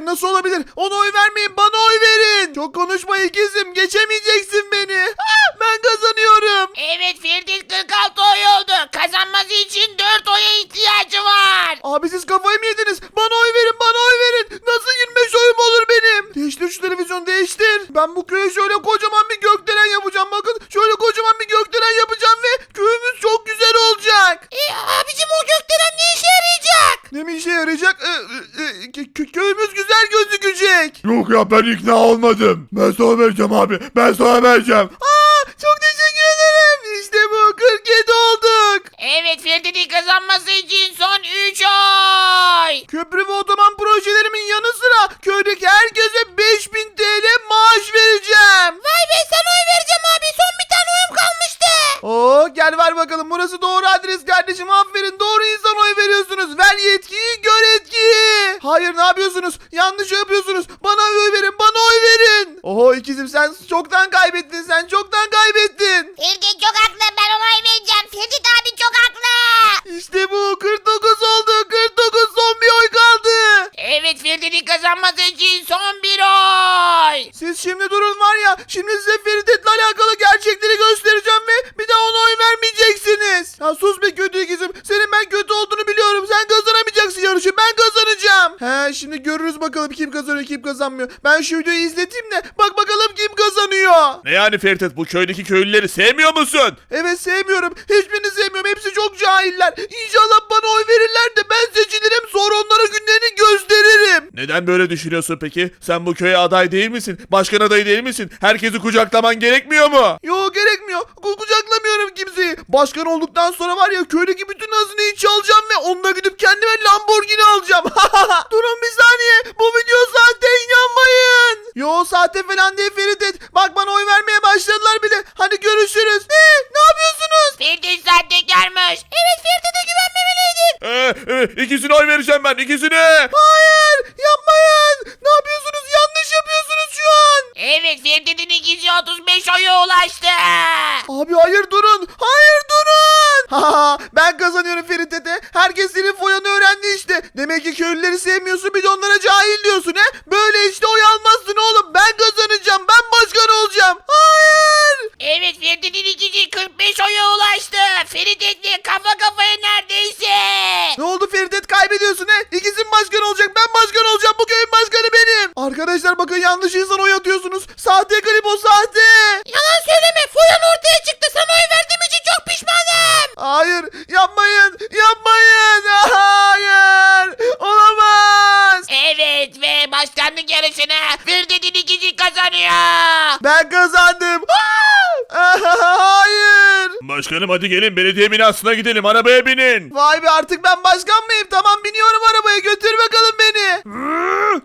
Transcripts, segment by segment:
Hayır nasıl olabilir? Ona oy vermeyin bana oy verin. Çok konuşma ikizim geçemeyeceksin beni. Ah, ben kazanıyorum. Evet Firdevs 46 oy oldu. Kazanması için 4 oya ihtiyacı var. Abi siz kafayı mı yediniz? Bana oy verin bana oy verin. Nasıl 25 oyum olur benim? Değiştir şu televizyonu değiştir. Ben bu köye şöyle kocaman bir gökdelen yapacağım. Bakın şöyle kocaman bir gökdelen yapacağım ve köyümüz çok güzel olacak. E abicim o gökdelen ne işe yarayacak? Ne mi işe yarayacak? Ee, e, e, kö- köyümüz gözükecek. Yok ya ben ikna olmadım. Ben sana vereceğim abi. Ben sana vereceğim. Aa, çok teşekkür ederim. İşte bu 47 olduk. Evet Firdevs'in kazanması için son 3 oy. Köprü ve otoban projelerimin yanı sıra köydeki herkese 5000 TL maaş vereceğim. Vay be sana oy vereceğim abi. Son bir tane oyum kalmıştı. Oo gel ver bakalım burası doğru adres kardeşim aferin Sen çoktan kaybettin sen çoktan kaybettin. Firdevs çok haklı. Ben ona oy vereceğim. Firdevs abi çok haklı. İşte bu 49 oldu 49 son bir oy kaldı. Evet Firdevs'in kazanması için son bir oy. Siz şimdi durun var ya şimdi size Feridet'le alakalı gerçekleri göstereceğim ve bir daha ona oy vermeyeceksiniz. Ya sus be kötü ikizim kazanacağım. He şimdi görürüz bakalım kim kazanıyor kim kazanmıyor. Ben şu videoyu izleteyim de bak bakalım kim kazanıyor. Ne yani Ferit bu köydeki köylüleri sevmiyor musun? Evet sevmiyorum hiçbirini sevmiyorum hepsi çok cahiller. İnşallah bana oy verirler de ben seçilirim sonra onlara günlerini gösteririm. Neden böyle düşünüyorsun peki? Sen bu köye aday değil misin? Başkan adayı değil misin? Herkesi kucaklaman gerekmiyor mu? Yo gerekmiyor. Ku- Kucaklamıyorum kimseyi. Başkan olduktan sonra var ya köydeki bütün hazineyi çalacağım ve onunla gidip kendime Lamborghini alacağım. Durun bir saniye. Bu video sahte inanmayın. Yo sahte falan değil Feridet. Bak bana oy vermeye başladılar bile. Hadi görüşürüz. Ne? Ne yapıyorsunuz? Firdevs sahtekarmış. Evet Firdevs'e güvenmemeliydin. Ee, e, ikisine oy vereceğim ben ikisine. Hayır Demek ki köylüleri sevmiyorsun bir de onlara cahil diyorsun he. Böyle işte oy almazsın oğlum. Ben kazanacağım. Ben başkan olacağım. Hayır. Evet Firdevs'in ikisi 45 oya ulaştı. Firdevs'le kafa kafaya neredeyse. Ne oldu Feridet kaybediyorsun he? İkizin başkan olacak. Ben başkan olacağım. Bu köyün başkanı benim. Arkadaşlar bakın yanlış insan oy atıyorsunuz. Sahte klip o sahte. Başkanım hadi gelin belediye binasına gidelim arabaya binin. Vay be artık ben başkan mıyım? Tamam biniyorum arabaya götür bakalım beni.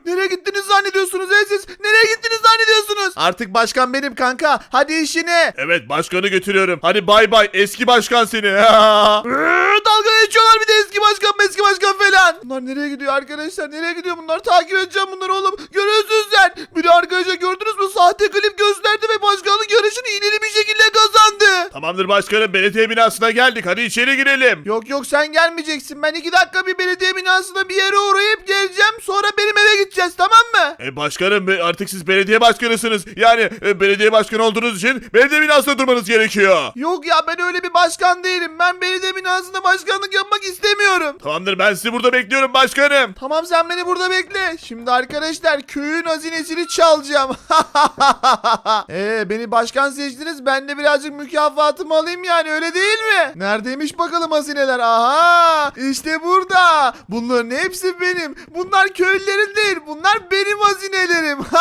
Nereye gittiniz zannediyorsunuz ey siz? Nereye gittiniz zannediyorsunuz? Artık başkan benim kanka. Hadi işine. Evet başkanı götürüyorum. Hadi bay bay eski başkan seni. Dalga geçiyorlar bir de eski başkan eski başkan falan. Bunlar nereye gidiyor arkadaşlar? Nereye gidiyor bunlar? Takip edeceğim bunları oğlum. Görüyorsunuz sen. Bir de arkadaşlar gördünüz mü? Sahte klip gösterdi ve başkanlık yarışını iğneli bir şekilde kazandı. Tamamdır başkanım belediye binasına geldik hadi içeri girelim. Yok yok sen gelmeyeceksin. Ben iki dakika bir belediye binasına bir yere uğrayıp geleceğim. Sonra benim eve gideceğiz tamam mı? E başkanım be- artık siz belediye başkanısınız. Yani e, belediye başkanı olduğunuz için belediye binasında durmanız gerekiyor. Yok ya ben öyle bir başkan değilim. Ben belediye binasında başkanlık yapmak istemiyorum. Tamamdır ben sizi burada bekliyorum başkanım. Tamam sen beni burada bekle. Şimdi arkadaşlar köyün hazinesini çalacağım. Ee beni başkan seçtiniz. Ben de birazcık mükafatımı alayım yani öyle değil mi? Neredeymiş bakalım hazineler? Aha işte burada. Bunların hepsi benim. Bunlar köylülerin değil. Bunlar benim hazinelerim.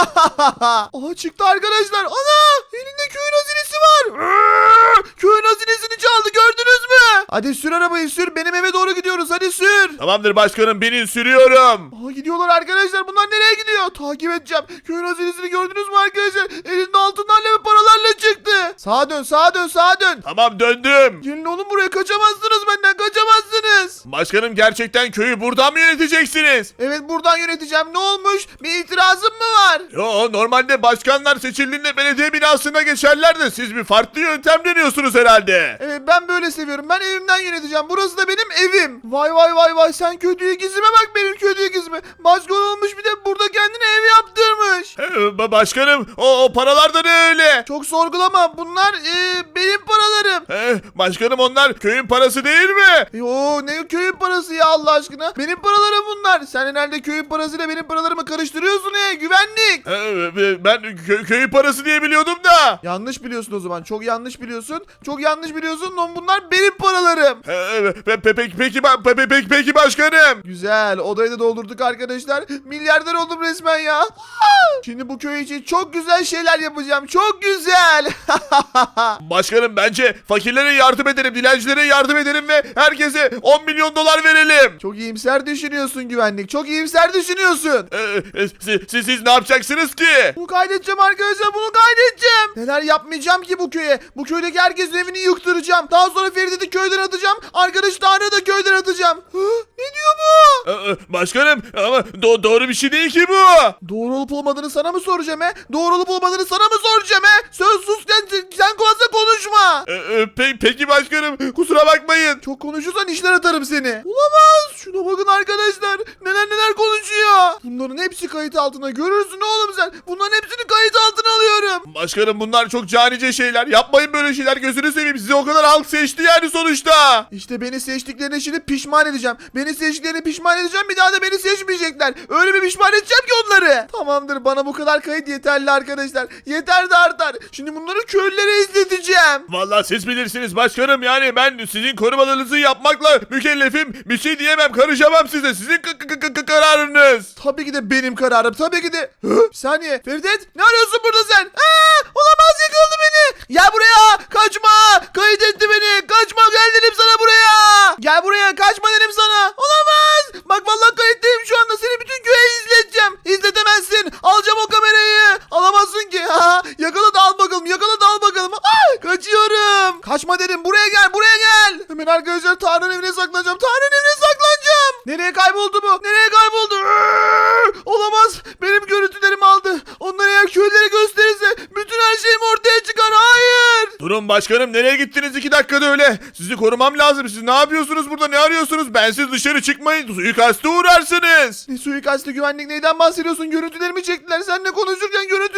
Aha çıktı arkadaşlar. Ana elinde köyün hazinesi var. Köyün hazinesini çaldı gördünüz mü? Hadi sür arabayı sür. Benim eve doğru gidiyoruz. Hadi sür. Tamamdır başkanım binin sürüyorum. Aha gidiyorlar arkadaşlar. Bunlar nereye gidiyor? Takip edeceğim. Köyün hazinesini gördünüz mü arkadaşlar? Elinde altınlarla ve paralarla çıktı. Sağa dön sağa dön sağa dön. Tamam döndüm. Gelin oğlum buraya kaçamazsınız benden kaçamazsınız. Başkanım gerçekten köyü buradan mı yöneteceksiniz? Evet buradan yöneteceğim ne olmuş? Bir itirazım mı var? Yo normalde başkanlar seçildiğinde belediye binasına geçerler de siz bir farklı yöntem deniyorsunuz herhalde. Evet ben böyle seviyorum. Ben evimden yöneteceğim. Burası da benim evim. Vay vay vay vay sen kötü ikizime bak benim kötü ikizime. Başkan olmuş ba- başkanım o, o paralar da ne öyle? Çok sorgulama bunlar e, benim paralarım. Ee, başkanım onlar köyün parası değil mi? Yo ne köyün parası ya Allah aşkına. Benim paralarım bunlar. Sen herhalde köyün parasıyla benim paralarımı karıştırıyorsun ya güvenlik. Ee, ben kö- köyün parası diye biliyordum da. Yanlış biliyorsun o zaman. Çok yanlış biliyorsun. Çok yanlış biliyorsun. Lan Bunlar benim paralarım. Ee, pe- pe- peki peki pe- peki peki başkanım. Güzel. Odayı da doldurduk arkadaşlar. Milyarder oldum resmen ya. Şimdi bu köy için çok güzel şeyler yapacağım. Çok güzel. Başkanım bence fakirlere yardım edelim, dilencilere yardım edelim ve herkese 10 milyon dolar verelim. çok iyimser düşünüyorsun güvenlik. Çok iyimser düşünüyorsun. Ee, e, siz, siz, siz ne yapacaksınız ki? Bunu kaydedeceğim arkadaşlar. Bunu kaydedeceğim. Neler yapmayacağım ki bu köye. Bu köydeki herkesin evini yıktıracağım. Daha sonra Ferit'i köyden atacağım. Arkadaş Tanrı'yı da köyden atacağım. Hı? Ne diyor bu? Ee, başkanım ama do- doğru bir şey değil ki bu. Doğru olup olmadığını sana mı soracağım he? Doğru olup olmadığını sana mı soracağım he? Söz pe- peki başkanım kusura bakmayın. Çok konuşursan işler atarım seni. Olamaz. Şuna bakın arkadaşlar. Neler neler konuşuyor. Bunların hepsi kayıt altına. Görürsün oğlum sen. Bunların hepsini kayıt altına alıyorum. Başkanım bunlar çok canice şeyler. Yapmayın böyle şeyler gözünü seveyim. Sizi o kadar halk seçti yani sonuçta. İşte beni seçtiklerine şimdi pişman edeceğim. Beni seçtiklerine pişman edeceğim. Bir daha da beni seçmeyecekler. Öyle bir pişman edeceğim ki onları. Tamamdır. Bana bu kadar kayıt yeterli arkadaşlar. Yeter de artar. Şimdi bunları köylülere izleteceğim. Vallahi siz bilirsiniz başkanım yani ben sizin korumalarınızı yapmakla mükellefim. Bir şey diyemem karışamam size. Sizin kararınız. Tabii ki de benim kararım. Tabii ki de. Hı? Bir saniye. Feridet ne arıyorsun burada sen? Aa, olamaz yakaladı beni. Gel buraya. Kaçma. Kayıt etti beni. Kaçma gel dedim sana buraya. Gel buraya. Kaçma dedim sana. Olamaz. Bak vallahi kayıttayım şu anda. Seni bütün köye izleteceğim. İzletemezsin. Alacağım o kamerayı. Alamazsın ki. Ha, yakala da al bakalım. Yakala da al bakalım. Ay, kaçıyorum. Kaçma dedim. Buraya gel. Buraya gel. Hemen Tanrı'nın evine saklanacağım. Tanrı'nın evine saklanacağım. Nereye kayboldu bu? Nereye kayboldu? Olamaz. Benim görüntülerimi aldı. Onlar eğer köylere gösterirse bütün her şeyim ortaya çıkar. Hayır. Durun başkanım nereye gittiniz iki dakikada öyle? Sizi korumam lazım. Siz ne yapıyorsunuz burada ne arıyorsunuz? Bensiz dışarı çıkmayın. Suikaste uğrarsınız. Ne suikastı güvenlik neyden bahsediyorsun? Görüntülerimi çektiler. Seninle konuşurken görüntümü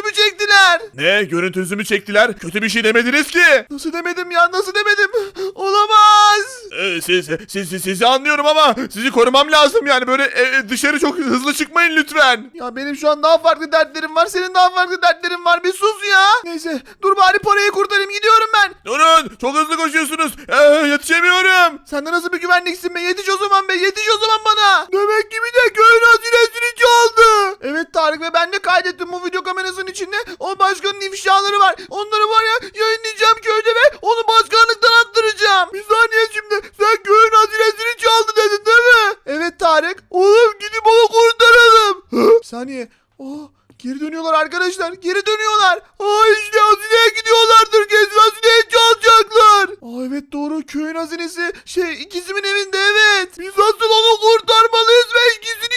çektiler. Ne görüntünüzü mü çektiler? Kötü bir şey demediniz ki. Nasıl demedim ya? Nasıl demedim? Olamaz. Ee, siz, siz, siz- sizi anlıyorum ama sizi korumam lazım yani böyle e, dışarı çok hızlı çıkmayın lütfen. Ya benim şu an daha farklı dertlerim var. Senin daha farklı dertlerin var. Bir sus ya. Neyse dur bari parayı kurtarayım. Gidiyorum ben. Durun çok hızlı koşuyorsunuz. Ee, yetişemiyorum. Sen de nasıl bir güvenliksin be? Yetiş o zaman be. Yetiş o zaman bana. Demek ki bir de köyün hazinesini çaldı. Evet Tarık ve ben de kaydettim bu video kamerasının içinde. O başkanın ifşaları var. Onları var ya yayınlayacağım köyde ve onu başkanlıktan attıracağım. Bir saniye şimdi. Sen köyün hazinesini çaldı dedin değil mi? Evet Tarık. Oğlum gidip onu kurtaralım. Bir saniye. Oh, geri dönüyorlar arkadaşlar. Geri dönüyorlar. Aa işte hazineye gidiyorlardır. Kesin hazineyi çalacaklar. Aa evet doğru. Köyün hazinesi şey ikizimin evinde evet. Biz asıl onu kurtarmalıyız ve ikisini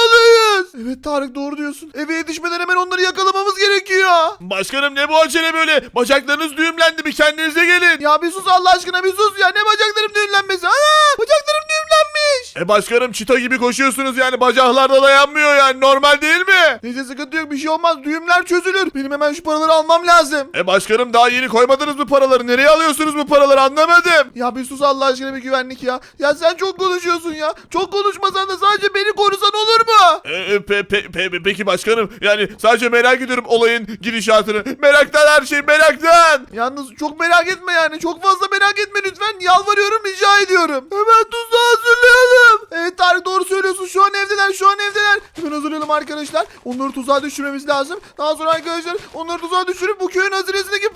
yakalamalıyız. Evet Tarık doğru diyorsun. Eve yetişmeden hemen onları yakalamamız gerekiyor. Başkanım ne bu acele böyle? Bacaklarınız düğümlendi bir kendinize gelin. Ya bir sus Allah aşkına bir sus ya. Ne bacaklarım düğümlenmesi. Ana bacaklarım düğümlenmiş. E başkanım çita gibi koşuyorsunuz yani bacaklarda dayanmıyor yani normal değil mi? Neyse sıkıntı yok bir şey olmaz. Düğümler çözülür. Benim hemen şu paraları almam lazım. E başkanım daha yeni koymadınız mı paraları? Nereye alıyorsunuz bu paraları anlamadım. Ya bir sus Allah aşkına bir güvenlik ya. Ya sen çok konuşuyorsun ya. Çok konuşmasan da sadece beni e, pe- pe- pe- peki başkanım yani sadece merak ediyorum olayın gidişatını. Meraktan her şey meraktan. Yalnız çok merak etme yani. Çok fazla merak etme lütfen. Yalvarıyorum rica ediyorum. Hemen tuzağı hazırlayalım. Evet Tarık doğru söylüyorsun. Şu an evdeler şu an evdeler. Hemen hazırlayalım arkadaşlar. Onları tuzağa düşürmemiz lazım. Daha sonra arkadaşlar onları tuzağa düşürüp bu köyün hazinesindeki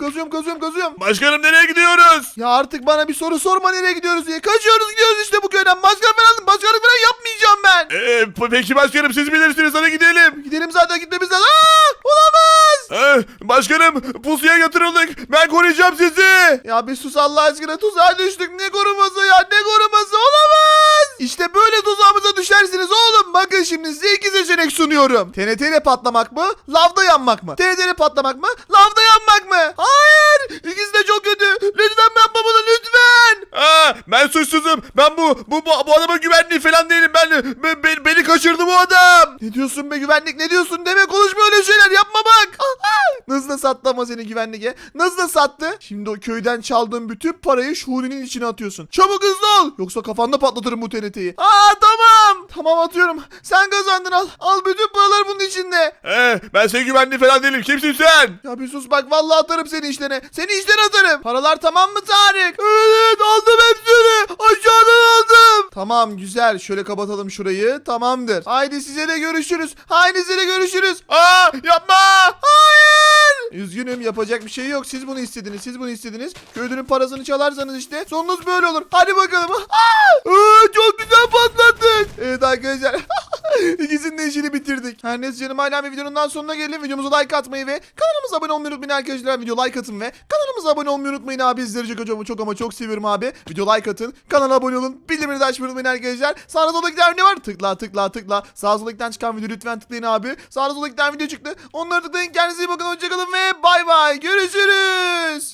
kazıyorum kazıyorum kazıyorum. Başkanım nereye gidiyoruz? Ya artık bana bir soru sorma nereye gidiyoruz diye. Kaçıyoruz gidiyoruz işte bu köyden. Başkan falan, başkanlık falan yapmayacağım ben. E, pe- peki başkanım siz bilirsiniz hadi gidelim. Gidelim zaten gitmemiz lazım. Aa, olamaz. Ee, başkanım pusuya yatırıldık. Ben koruyacağım sizi. Ya bir sus Allah aşkına tuzağa düştük. Ne koruması ya ne koruması olamaz. İşte böyle tuzağımıza düşersiniz Bakın şimdi size iki seçenek sunuyorum. TNT ile patlamak mı? Lavda yanmak mı? TNT ile patlamak mı? Lavda yanmak mı? Hayır. İkisi de çok kötü. Lütfen yapma bunu lütfen. Aa, ben suçsuzum. Ben bu bu bu, bu adamın güvenliği falan değilim. Ben, ben- ben- beni kaçırdı bu adam. Ne diyorsun be güvenlik ne diyorsun deme konuşma öyle şeyler yapma bak. Nasıl da sattı ama seni güvenliğe. Nasıl da sattı? Şimdi o köyden çaldığın bütün parayı şuurinin içine atıyorsun. Çabuk hızlı ol. Yoksa kafanda patlatırım bu TNT'yi. Aa tamam. Tamam atıyorum. Sen kazandın al. Al bütün paralar bunun içinde. Ee, ben senin güvenliği falan değilim. Kimsin sen? Ya bir sus bak vallahi atarım seni işlerine. Seni işten atarım. Paralar tamam mı Tarık? Evet aldım hepsini. Aşağıdan aldım. Tamam güzel. Şöyle kapatalım şurayı. Tamamdır. Haydi size de görüşürüz. Haydi size de görüşürüz. Aa, yapma. Hayır. Üzgünüm yapacak bir şey yok. Siz bunu istediniz. Siz bunu istediniz. Köylünün parasını çalarsanız işte sonunuz böyle olur. Hadi bakalım. Aa! Aa, çok güzel patlattık. Evet arkadaşlar. İkisinin de işini bitirdik. Her neyse canım bir videonun sonuna gelin. Videomuza like atmayı ve kanalımıza abone olmayı unutmayın arkadaşlar. Video like atın ve kanalımıza abone olmayı unutmayın abi. Sizleri çok çok, ama çok seviyorum abi. Video like atın. Kanala abone olun. Bildirimleri de açmayı unutmayın arkadaşlar. Sağda solda giden video var. Tıkla tıkla tıkla. Sağ solda çıkan video lütfen tıklayın abi. Sağda solda giden video çıktı. Onları tıklayın. Kendinize iyi bakın. Hoşçakalın bay bay. Görüşürüz.